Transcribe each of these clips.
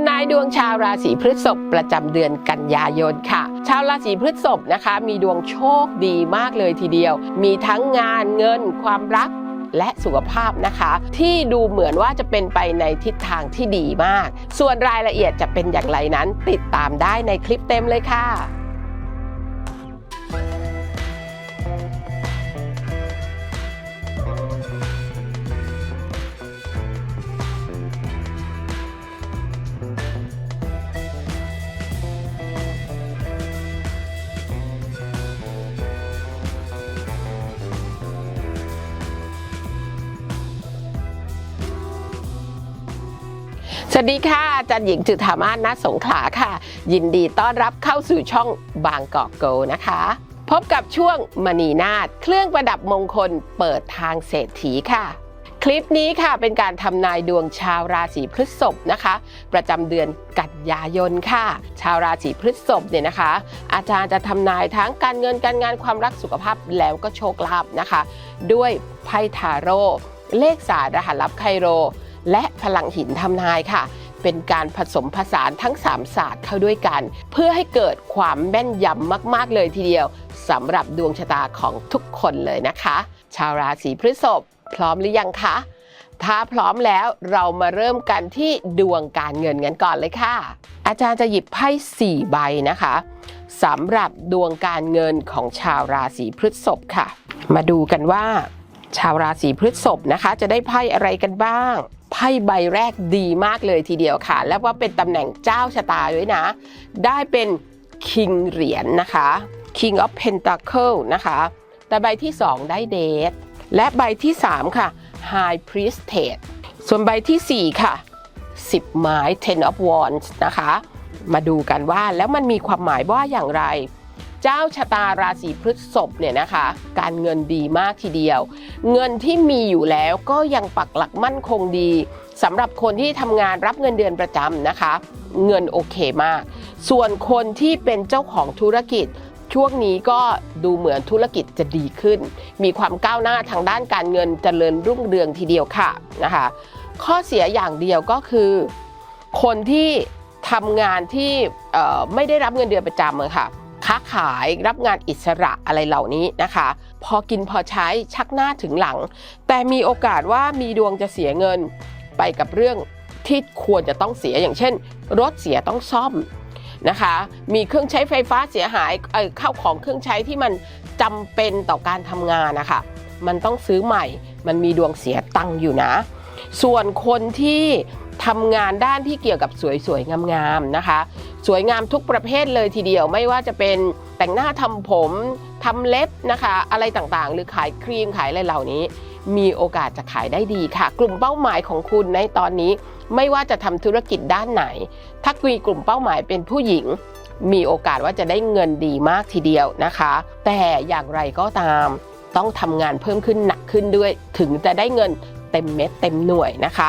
ำนายดวงชาวราศีพฤษภประจำเดือนกันยายนค่ะ ชาวราศีพฤษภนะคะ มีดวงโชคดีมากเลยทีเดียว มีทั้งงานเงินความรักและสุขภาพนะคะ ที่ดูเหมือนว่าจะเป็นไปในทิศทางที่ดีมาก ส่วนรายละเอียดจะเป็นอย่างไรนั้น ติดตามได้ในคลิปเต็มเลยค่ะ สวัสดีค่ะ อาจารย์หญิงจุธามาศณสงขลาค่ะ ยินดีต้อนรับเข้าสู่ช่องบางกอกโกนะคะ พบกับช่วงมณีนาฏเครื่องประดับมงคลเปิดทางเศรษฐีค่ะ คลิปนี้ค่ะเป็นการทำนายดวงชาวราศีพฤษภนะคะ ประจำเดือนกันยายนค่ะ ชาวราศีพฤษภเนี่ยนะคะ อาจารย์จะทำนายทั้งการเงินการงานความรักสุขภาพแล้วก็โชคลาภนะคะ ด้วยไพ่ทาโร่เลขศาสตร์รหัสลับไคโร และพลังหินทำนายค่ะ เป็นการผสมผสานทั้ง 3 ศาสตร์เข้าด้วยกัน เพื่อให้เกิดความแม่นยำมาก ๆ เลยทีเดียวสำหรับดวงชะตาของทุกคนเลยนะคะ ชาวราศีพฤษภพร้อมหรือยังคะถ้าพร้อมแล้วเรามาเริ่มกันที่ดวงการเงินกันก่อนเลยค่ะ อาจารย์จะหยิบไพ่4ใบนะคะสำหรับดวงการเงินของชาวราศีพฤษภค่ะ มาดูกันว่า ชาวราศีพฤษภนะคะ จะได้ไพ่อะไรกันบ้าง ไพ่ใบแรกดีมากเลยทีเดียวค่ะ และว่าเป็นตำแหน่งเจ้าชะตาด้วยนะ ได้เป็นคิงเหรียญนะคะ King of Pentacle นะคะ แต่ใบที่ 2 ได้เดทและใบที่ 3 ค่ะ High Priestess ส่วนใบทีสี่4 ค่ะ 10 ไม้ Ten of Wands นะคะ มาดูกันว่าแล้วมันมีความหมายว่าอย่างไร จ้าชะตาราศีพฤษภเนี่ยนะคะ การเงินดีมากทีเดียว เงินที่มีอยู่แล้วก็ยังปักหลักมั่นคงดีสำหรับคนที่ทำงานรับเงินเดือนประจำนะคะ เงินโอเคมาก ส่วนคนที่เป็นเจ้าของธุรกิจ ช่วงนี้ก็ดูเหมือนธุรกิจจะดีขึ้น มีความก้าวหน้าทางด้านการเงินเจริญรุ่งเรืองทีเดียวค่ะนะคะ ข้อเสียอย่างเดียวก็คือ คนที่ทำงานที่ไม่ได้รับเงินเดือนประจำค่ะ ค้าขายรับงานอิสระอะไรเหล่านี้นะคะ พอกินพอใช้ชักหน้าถึงหลัง แต่มีโอกาสว่ามีดวงจะเสียเงินไปกับเรื่องที่ควรจะต้องเสียอย่างเช่น รถเสียต้องซ่อมนะคะ มีเครื่องใช้ไฟฟ้าเสียหายเอ่อเข้าของเครื่องใช้ที่มันจำเป็นต่อการทำงานนะคะมันต้องซื้อใหม่ มันมีดวงเสียตังค์อยู่นะ ส่วนคนที่ ทำงานด้านที่เกี่ยวกับสวยๆ งามๆนะคะ สวยงามทุกประเภทเลยทีเดียวไม่ว่าจะเป็นแต่งหน้าทำผมทำเล็บนะคะ อะไรต่างๆ หรือขายครีมขายอะไรเหล่านี้ มีโอกาสจะขายได้ดีค่ะ กลุ่มเป้าหมายของคุณในตอนนี้ ไม่ว่าจะทำธุรกิจด้านไหน ถ้ามีกลุ่มเป้าหมายเป็นผู้หญิง มีโอกาสว่าจะได้เงินดีมากทีเดียวนะคะ แต่อย่างไรก็ตาม ต้องทำงานเพิ่มขึ้นหนักขึ้นด้วย ถึงจะได้เงินเต็มเม็ดเต็มหน่วยนะคะ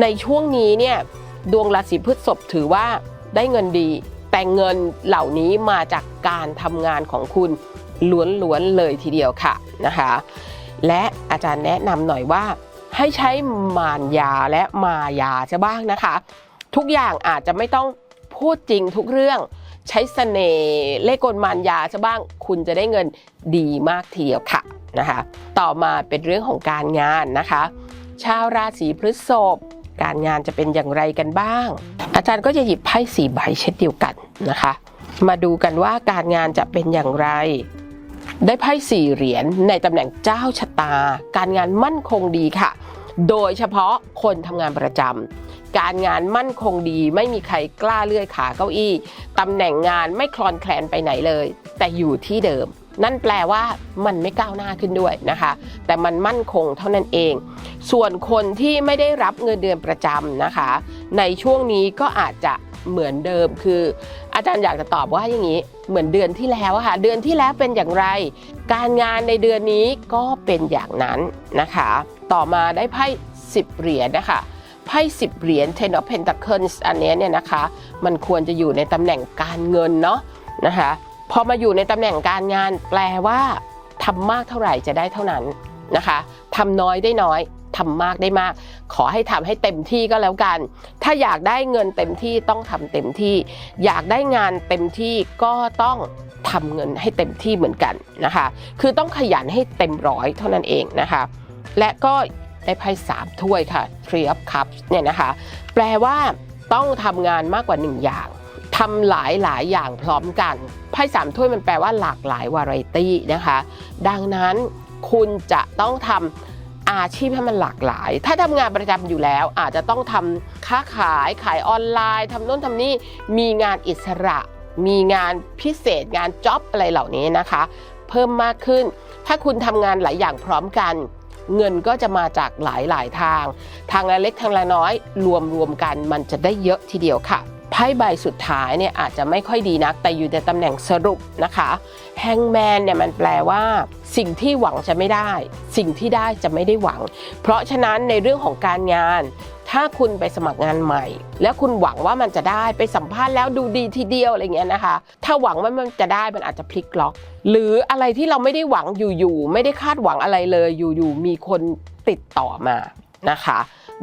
ในช่วงนี้เนี่ยดวงราศีพฤษภถือว่าได้เงินดี แต่เงินเหล่านี้มาจากการทำงานของคุณล้วนๆเลยทีเดียวค่ะนะคะ และอาจารย์แนะนำหน่อยว่า ให้ใช้มารยาและมายาจะบ้างนะคะ ทุกอย่างอาจจะไม่ต้องพูดจริงทุกเรื่องใช้เสน่ห์เล่ห์กลมารยาจะบ้าง คุณจะได้เงินดีมากทีเดียวค่ะนะคะ ต่อมาเป็นเรื่องของการงานนะคะ ชาวราศีพฤษภ การงานจะเป็นอย่างไรกันบ้าง อาจารย์ก็จะหยิบไพ่สี่ใบเช่นเดียวกันนะคะ มาดูกันว่าการงานจะเป็นอย่างไร ได้ไพ่สี่เหรียญในตำแหน่งเจ้าชะตา การงานมั่นคงดีค่ะ โดยเฉพาะคนทำงานประจำการงานมั่นคงดี ไม่มีใครกล้าเลื่อยขาเก้าอี้ตำแหน่งงานไม่คลอนแคลนไปไหนเลย แต่อยู่ที่เดิม นั่นแปลว่ามันไม่ก้าวหน้าขึ้นด้วยนะคะ แต่มันมั่นคงเท่านั้นเอง ส่วนคนที่ไม่ได้รับเงินเดือนประจำนะคะ ในช่วงนี้ก็อาจจะเหมือนเดิมคือ อาจารย์อยากจะตอบว่าอย่างนี้เหมือนเดือนที่แล้วค่ะเดือนที่แล้วเป็นอย่างไร การงานในเดือนนี้ก็เป็นอย่างนั้นนะคะ ต่อมาได้ไพ่10เหรียญนะคะไพ่10เหรียญ Ten of Pentacles อันนี้เนี่ยนะคะ มันควรจะอยู่ในตำแหน่งการเงินเนาะนะคะ พอมาอยู่ในตำแหน่งการงานแปลว่าทำมากเท่าไหร่จะได้เท่านั้นนะคะทำน้อยได้น้อยทำมากได้มาก ขอให้ทำให้เต็มที่ก็แล้วกัน ถ้าอยากได้เงินเต็มที่ต้องทำเต็มที่ อยากได้งานเต็มที่ก็ต้องทำเงินให้เต็มที่เหมือนกันนะคะ คือต้องขยันให้เต็มร้อยเท่านั้นเองนะคะ และก็ได้ไพ่สามถ้วยค่ะ Three of Cups เนี่ยนะคะ แปลว่าต้องทำงานมากกว่าหนึ่งอย่าง ทำหลายหลายอย่างพร้อมกันไพ่สามถ้วยมันแปลว่าหลากหลายวาไรตี้นะคะ ดังนั้นคุณจะต้องทำอาชีพให้มันหลากหลาย ถ้าทำงานประจำอยู่แล้ว อาจจะต้องทำค้าขายขายออนไลน์ทำโน่นทำนี่มีงานอิสระ มีงานพิเศษงานจ็อบอะไรเหล่านี้นะคะ เพิ่มมากขึ้น ถ้าคุณทำงานหลายอย่างพร้อมกันเงินก็จะมาจากหลายหลายทาง ทางละเล็กทางละน้อย รวมรวมกันมันจะได้เยอะทีเดียวค่ะ ไพ่ใบสุดท้ายเนี่ยอาจจะไม่ค่อยดีนัก แต่อยู่ในตำแหน่งสรุปนะคะแฮงแมนเนี่ยมันแปลว่า สิ่งที่หวังจะไม่ได้ สิ่งที่ได้จะไม่ได้หวัง เพราะฉะนั้นในเรื่องของการงาน ถ้าคุณไปสมัครงานใหม่ แล้วคุณหวังว่ามันจะได้ไปสัมภาษณ์แล้วดูดีทีเดียวอะไรเงี้ยนะคะ ถ้าหวังว่ามันจะได้มันอาจจะพลิกล็อก หรืออะไรที่เราไม่ได้หวังอยู่ๆไม่ได้คาดหวังอะไรเลยอยู่ๆมีคนติดต่อมานะคะ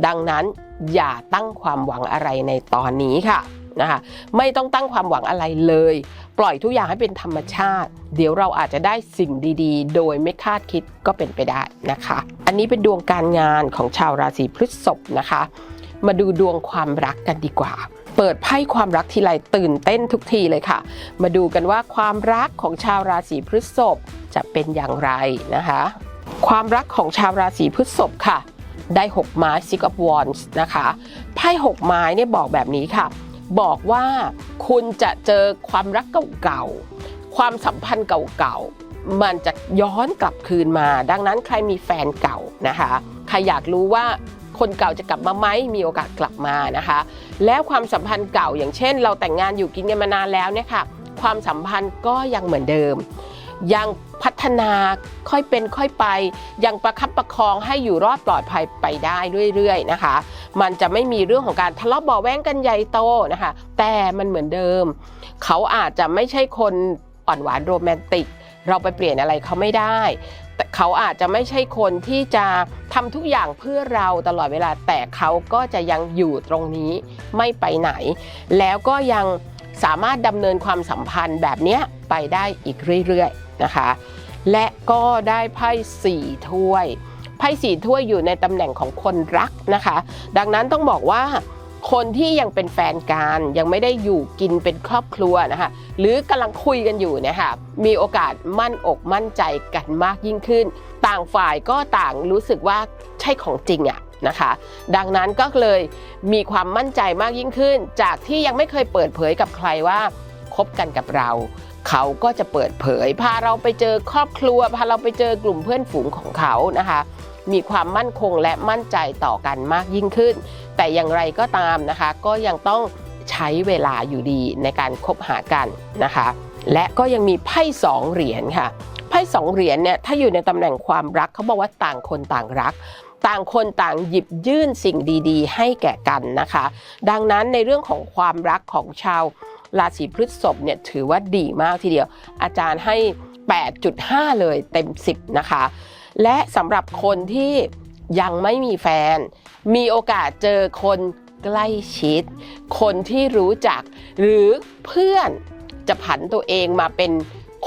ดังนั้นอย่าตั้งความหวังอะไรในตอนนี้ค่ะนะคะไม่ต้องตั้งความหวังอะไรเลย ปล่อยทุกอย่างให้เป็นธรรมชาติ เดี๋ยวเราอาจจะได้สิ่งดีๆ โดยไม่คาดคิดก็เป็นไปได้นะคะ อันนี้เป็นดวงการงานของชาวราศีพฤษภนะคะ มาดูดวงความรักกันดีกว่า เปิดไพ่ความรักทีไรตื่นเต้นทุกทีเลยค่ะ มาดูกันว่าความรักของชาวราศีพฤษภจะเป็นอย่างไรนะคะ ความรักของชาวราศีพฤษภค่ะ ได้ 6 ไม้ Six of Wands นะคะไพ่6ไม้เนี่ยบอกแบบนี้ค่ะ บอกว่าคุณจะเจอความรักเก่าๆ ความสัมพันธ์เก่าๆ มันจะย้อนกลับคืนมา ดังนั้นใครมีแฟนเก่านะคะใครอยากรู้ว่าคนเก่าจะกลับมาไหมมีโอกาสกลับมานะคะ แล้วความสัมพันธ์เก่าอย่างเช่น เราแต่งงานอยู่กินกันมานานแล้วเนี่ยค่ะความสัมพันธ์ก็ยังเหมือนเดิม ยังพัฒนาค่อยเป็นค่อยไป ยังประคับประคองให้อยู่รอดปลอดภัยไปได้เรื่อยๆนะคะ มันจะไม่มีเรื่องของการทะเลาะเบาแว้งกันใหญ่โตนะคะ แต่มันเหมือนเดิม เขาอาจจะไม่ใช่คนอ่อนหวานโรแมนติก เราไปเปลี่ยนอะไรเขาไม่ได้เขาอาจจะไม่ใช่คนที่จะทำทุกอย่างเพื่อเราตลอดเวลาแต่เขาก็จะยังอยู่ตรงนี้ไม่ไปไหน แล้วก็ยังสามารถดำเนินความสัมพันธ์แบบนี้ไปได้อีกเรื่อยๆ นะคะ และก็ได้ไพ่สี่ถ้วย ไพ่สี่ถ้วยอยู่ในตำแหน่งของคนรักนะคะ ดังนั้นต้องบอกว่าคนที่ยังเป็นแฟนกันยังไม่ได้อยู่กินเป็นครอบครัวนะคะหรือกำลังคุยกันอยู่เนะคะมีโอกาสมั่นอกมั่นใจกันมากยิ่งขึ้น ต่างฝ่ายก็ต่างรู้สึกว่าใช่ของจริงอะนะคะ ดังนั้นก็เลยมีความมั่นใจมากยิ่งขึ้น จากที่ยังไม่เคยเปิดเผยกับใครว่าคบกันกับเรา เขาก็จะเปิดเผย พาเราไปเจอครอบครัว พาเราไปเจอกลุ่มเพื่อนฝูงของเขานะคะ มีความมั่นคงและมั่นใจต่อกันมากยิ่งขึ้น แต่อย่างไรก็ตามนะคะ ก็ยังต้องใช้เวลาอยู่ดีในการคบหากันนะคะ และก็ยังมีไพ่สองเหรียญค่ะไพ่สองเหรียญเนี่ยถ้าอยู่ในตำแหน่งความรักเขาบอกว่าต่างคนต่างรัก ต่างคนต่างหยิบยื่นสิ่งดี ๆ ให้แก่กันนะคะ ดังนั้นในเรื่องของความรักของชาว ราศีพฤษภเนี่ยถือว่าดีมากทีเดียว อาจารย์ให้ 8.5 เลยเต็ม 10 นะคะ และสำหรับคนที่ยังไม่มีแฟน มีโอกาสเจอคนใกล้ชิด คนที่รู้จัก หรือเพื่อนจะผันตัวเองมาเป็น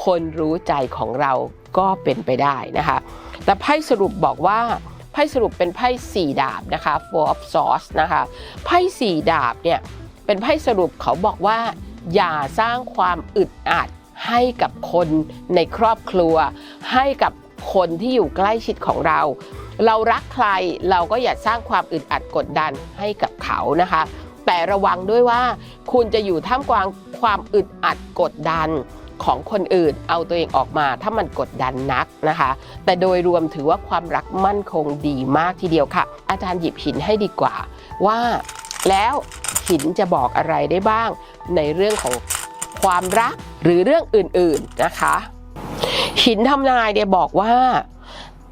คนรู้ใจของเราก็เป็นไปได้นะคะ แต่ไพ่สรุปบอกว่าไพ่สรุปเป็นไพ่สี่ดาบนะคะ four of swords นะคะ ไพ่สี่ดาบเนี่ยเป็นไพ่สรุปเขาบอกว่า อย่าสร้างความอึดอัดให้กับคนในครอบครัว ให้กับคนที่อยู่ใกล้ชิดของเรา เรารักใครเราก็อย่าสร้างความอึดอัดกดดันให้กับเขานะคะ แต่ระวังด้วยว่า คุณจะอยู่ท่ามกลางความอึดอัดกดดันของคนอื่น เอาตัวเองออกมาถ้ามันกดดันนักนะคะ แต่โดยรวมถือว่าความรักมั่นคงดีมากทีเดียวค่ะ อาจารย์หยิบหินให้ดีกว่าว่า แล้วหินจะบอกอะไรได้บ้างในเรื่องของความรักหรือเรื่องอื่นๆนะคะ หินทำนายเนี่ยบอกว่า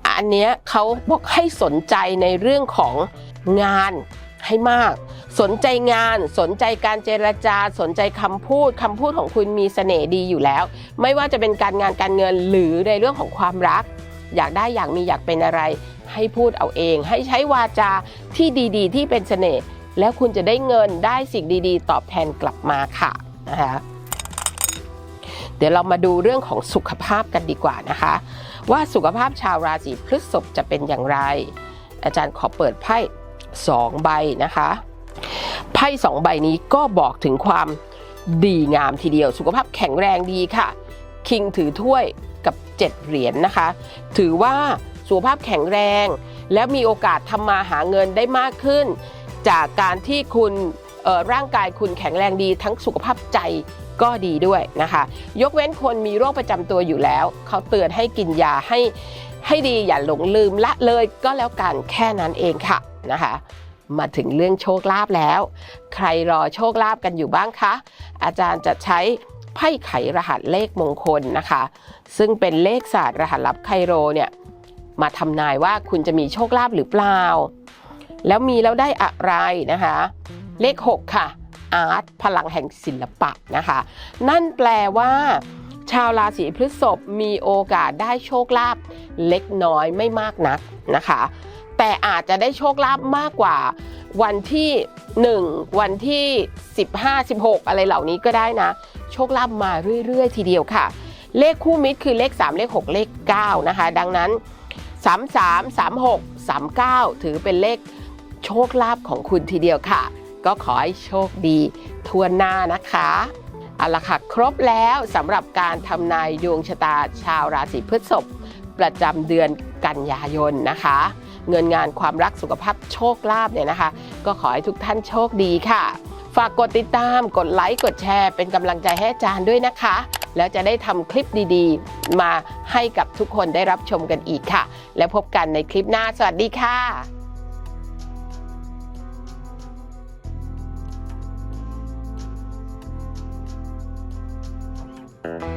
อันเนี้ยเขาบอกให้สนใจในเรื่องของงานให้มาก สนใจงาน สนใจการเจรจา สนใจคำพูดคำพูดของคุณมีเสน่ห์ดีอยู่แล้ว ไม่ว่าจะเป็นการงานการเงินหรือในเรื่องของความรัก อยากได้อยากมีอยากเป็นอะไร ให้พูดเอาเอง ให้ใช้วาจาที่ดี ๆ ที่เป็นเสน่ห์ แล้วคุณจะได้เงินได้สิ่งดีๆ ตอบแทนกลับมาค่ะนะคะเดี๋ยวเรามาดูเรื่องของสุขภาพกันดีกว่านะคะ ว่าสุขภาพชาวราศีพฤษภจะเป็นอย่างไร อาจารย์ขอเปิดไพ่สองใบนะคะไพ่สองใบนี้ก็บอกถึงความดีงามทีเดียว สุขภาพแข็งแรงดีค่ะ คิงถือถ้วยกับ 7 เหรียญนนะคะ ถือว่าสุขภาพแข็งแรง และมีโอกาสทำมาหาเงินได้มากขึ้น จากการที่คุณร่างกายคุณแข็งแรงดีทั้งสุขภาพใจก็ดีด้วยนะคะ ยกเว้นคนมีโรคประจำตัวอยู่แล้ว เขาเตือนให้กินยาให้ให้ดีอย่าหลงลืมละเลยก็แล้วกันแค่นั้นเองค่ะนะคะมาถึงเรื่องโชคลาภแล้ว ใครรอโชคลาภกันอยู่บ้างคะ อาจารย์จะใช้ไพ่ไขรหัสเลขมงคลนะคะ ซึ่งเป็นเลขศาสตร์รหัสลับไคโรเนี่ยมาทำนายว่าคุณจะมีโชคลาภหรือเปล่า แล้วมีแล้วได้อะไรนะคะ เลข 6 ค่ะอาร์ตพลังแห่งศิลปะนะคะ นั่นแปลว่า ชาวราศีพฤษภมีโอกาสได้โชคลาภเล็กน้อยไม่มากนักนะคะ แต่อาจจะได้โชคลาภมากกว่าวันที่ 1 วันที่ 15 16 อะไรเหล่านี้ก็ได้นะ โชคลาภมาเรื่อยๆ ทีเดียวค่ะ เลขคู่มิตรคือเลข 3 เลข 6 เลข 9 นะคะ ดังนั้น 33 36 39 ถือเป็นเลข โชคลาภของคุณทีเดียวค่ะ ก็ขอให้โชคดีทั่วหน้านะคะเอาละค่ะครบแล้วสำหรับการทำนายดวงชะตาชาวราศีพฤษภประจำเดือนกันยายนนะคะ เงินงานความรักสุขภาพโชคลาภเนี่ยนะคะ ก็ขอให้ทุกท่านโชคดีค่ะ ฝากกดติดตามกดไลค์กดแชร์ เป็นกำลังใจให้อาจารย์ด้วยนะคะ แล้วจะได้ทำคลิปดีๆ มาให้กับทุกคนได้รับชมกันอีกค่ะ แล้วพบกันในคลิปหน้าสวัสดีค่ะ Bye.